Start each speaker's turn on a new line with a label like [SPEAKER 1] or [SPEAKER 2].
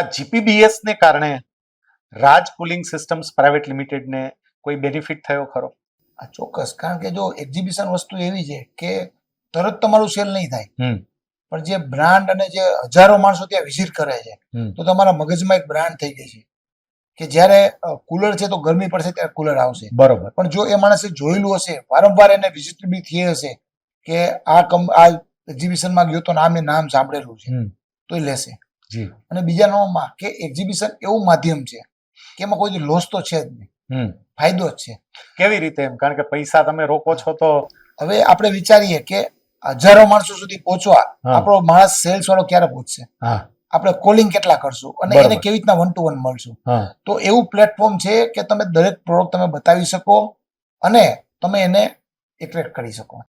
[SPEAKER 1] આ જીપીબીએસ ને કારણે રાજ કુલિંગ સિસ્ટમ્સ પ્રાઇવેટ લિમિટેડને કોઈ બેનિફિટ થયો ખરો?
[SPEAKER 2] આ ચોક્કસ. કારણ કે જો એક્ઝિબિશન વસ્તુ એવી છે કે તરત તમારું સેલ નહીં થાય. પણ જે બ્રાન્ડ અને જે હજારો માણસો ત્યાં વિઝિટ કરે છે તો તમારા મગજમાં એક બ્રાન્ડ થઈ ગઈ છે. કે જ્યારે કુલર છે તો ગરમી પડશે ત્યારે કુલર આવશે.
[SPEAKER 1] બરોબર.
[SPEAKER 2] પણ જો એ માણસે જોયેલું હશે વારંવાર એને વિઝિટ બી થઈ હશે કે આ કમ આ એક્ઝિબિશનમાં ગયો તો નામે નામ સાંભળેલું છે તો એ લેશે. અને બીજા નંબરમાં કે એક્ઝિબિશન એવું માધ્યમ છે કે એમાં કોઈ લોસ તો છે જ નહીં. ફાયદો જ છે.
[SPEAKER 1] કેવી રીતે એમ? કારણ કે પૈસા તમે રોકો છો તો
[SPEAKER 2] હવે આપણે વિચારીએ કે હજારો માણસો સુધી પહોંચવા આપણો માણસ સેલ્સ વાળો ક્યારે પહોંચશે? આપણે કોલિંગ કેટલા કરશું? અને એને કેવી રીતના વન ટુ વન મળશું તો એવું પ્લેટફોર્મ છે કે તમે દરેક પ્રોડક્ટ તમે બતાવી શકો અને તમે એને એટ્રેક્ટ કરી શકો.